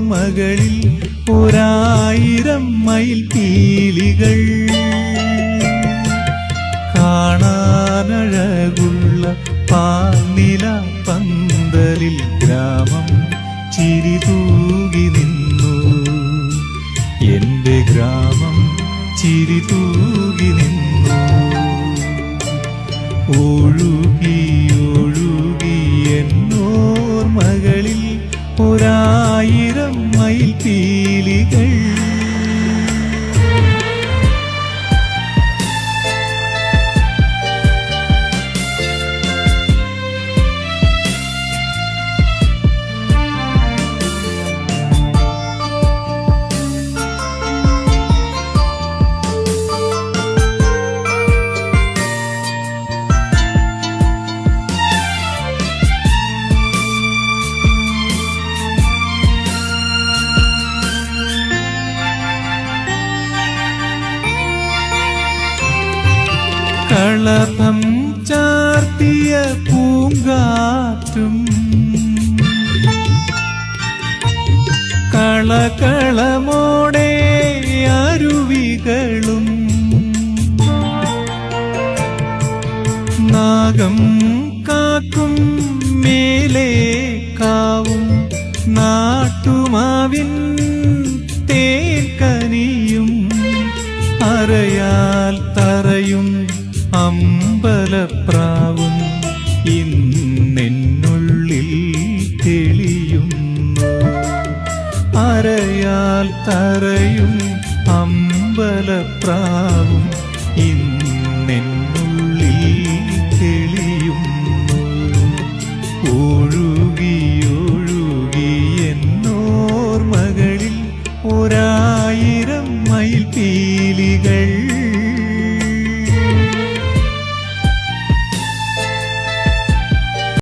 മകളിൽ ഒരായിരം മയിൽ പീലികൾ. കാണാനഴകുള്ള പാന്നില പന്തലിൽ ഗ്രാമം ചിരി തൂകി നിന്നു. എന്റെ ഗ്രാമം ചിരി തൂകി ഒരായിരം മയിൽ പീലികൾ കളഭം ചാർത്തിയ പൂങ്കാറ്റും. കളകളമോടെ അരുവികളും. നാഗം കാക്കും മേലേ കാവും. നാട്ടുമാവിൻ തേക്കനിയും അറയാ അമ്പലപ്രാവും ഇന്നെന്നുള്ളിൽ തെളിയുന്നു. അരയാൽ തറയും അമ്പലപ്രാവും